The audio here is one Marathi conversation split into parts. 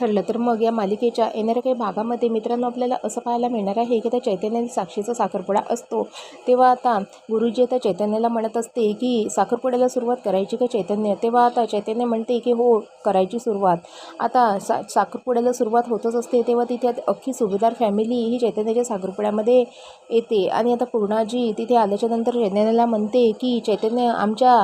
ठरलं. तर मग या मालिकेच्या येणाऱ्या काही भागामध्ये मित्रांनो आपल्याला असं पाहायला मिळणार आहे की त्या चैतन्याने साक्षीचा साखरपुडा असतो. तेव्हा आता गुरुजी आता चैतन्याला म्हणत असते की साखरपुड्याला सुरुवात करायची का चैतन्य? तेव्हा आता चैतन्य म्हणते की हो करायची सुरुवात. आता सा साखरपुड्याला सुरुवात होतच असते. तेव्हा तिथे अख्खी सुभेदार फॅमिली ही चैतन्याच्या साखरपुड्यामध्ये येते. आणि आता पूर्णाजी तिथे आल्याच्यानंतर चैतन्याला म्हणते की चैतन्य आमच्या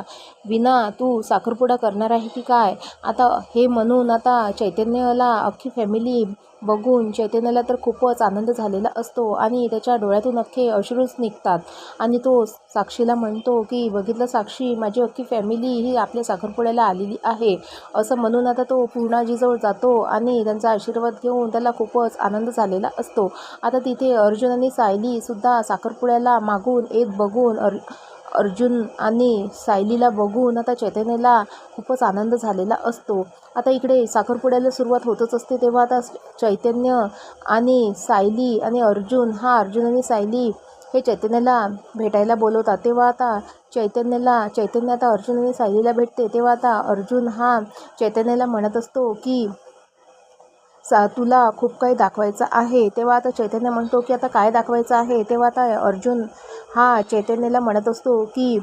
विना तू साखरपुडा करणार आहे की काय? आता हे म्हणून आता चैतन्याला अख्खी फॅमिली बघून चैतन्याला तर खूपच आनंद झालेला असतो आणि त्याच्या डोळ्यातून अख्खे अश्रूच निघतात. आणि तो साक्षीला म्हणतो की बघितलं साक्षी माझी अख्खी फॅमिली ही आपल्या साखरपुड्याला आलेली आहे. असं म्हणून आता तो पूर्णाजीजवळ जातो आणि त्यांचा आशीर्वाद घेऊन त्याला खूपच आनंद झालेला असतो. आता तिथे अर्जुन आणि सायलीसुद्धा साखरपुड्याला मागून येत बघून अर अर्जुन आणि सायलीला बघून आता चैतन्याला खूपच आनंद झालेला असतो. आता इकडे साखरपुड्याला सुरुवात होतच असते तेव्हा आता चैतन्य आणि सायली आणि अर्जुन हा अर्जुन आणि सायली हे चैतन्याला भेटायला बोलवतात. तेव्हा आता चैतन्याला चैतन्य आता अर्जुन आणि सायलीला भेटते. तेव्हा आता अर्जुन हा चैतन्याला म्हणत असतो की सा तुला खूप काही दाखवायचं आहे. तेव्हा आता चैतन्य म्हणतो की आता काय दाखवायचं आहे? तेव्हा आता अर्जुन हा चैतन्यला म्हणत असतो की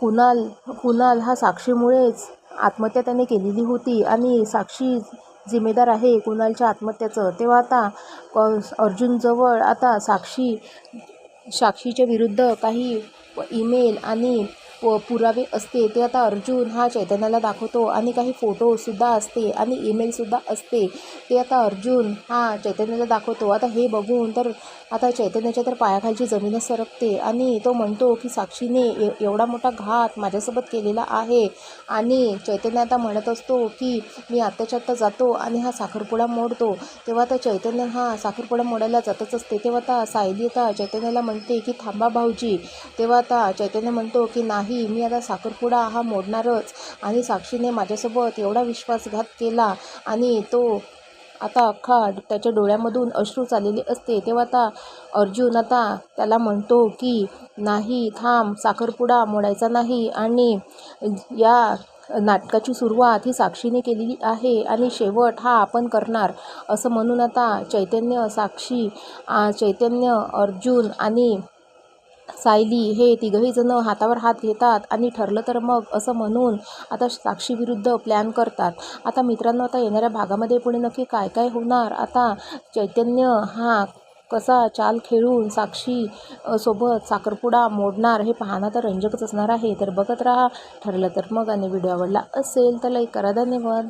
कुणाल कुणाल हा साक्षीमुळेच आत्महत्या त्याने केलेली होती आणि साक्षी जिम्मेदार आहे कुणालच्या आत्महत्याचं. तेव्हा आता अर्जुनजवळ आता साक्षी साक्षीच्या विरुद्ध काही ईमेल आणि प पुरावे असते ते आता अर्जुन हा चैतन्याला दाखवतो आणि काही फोटोसुद्धा असते आणि ईमेलसुद्धा असते. ते आता अर्जुन हा चैतन्याला दाखवतो. आता हे बघून तर आता चैतन्याच्या तर पायाखालची जमीनच सरकते आणि तो म्हणतो की साक्षीने एवढा मोठा घात माझ्यासोबत केलेला आहे. आणि चैतन्य आता म्हणत असतो की मी आत्ताच्या आत्ता जातो आणि हा साखरपुडा मोडतो. तेव्हा आता चैतन्य हा साखरपुडा मोडायला जातच असते. तेव्हा आता सायली आता चैतन्याला म्हणते की थांबा भाऊजी. तेव्हा आता चैतन्य म्हणतो की नाही नाही मी आता साखरपुडा हा मोडणारच. आणि साक्षीने माझ्यासोबत एवढा विश्वासघात केला आणि तो आता अख्खा त्याच्या डोळ्यामधून अश्रू चाललेले असते. तेव्हा आता अर्जुन आता त्याला म्हणतो की नाही थांब साखरपुडा मोडायचा नाही. आणि या नाटकाची सुरुवात ही साक्षीने केलेली आहे आणि शेवट हा आपण करणार असं म्हणून आता चैतन्य साक्षी चैतन्य अर्जुन आणि सायली हे तिघही जण हातावर हात घेतात आणि ठरलं तर मग असं म्हणून आता साक्षीविरुद्ध प्लॅन करतात. आता मित्रांनो आता येणाऱ्या भागामध्ये पुढे नक्की काय काय होणार? आता चैतन्य हा कसा चाल खेळून साक्षी सोबत साखरपुडा मोडणार हे पाहणं तर रंजकच असणार आहे. तर बघत राहा ठरलं तर मग आणि व्हिडिओ आवडला असेल तर लाईक करा. धन्यवाद.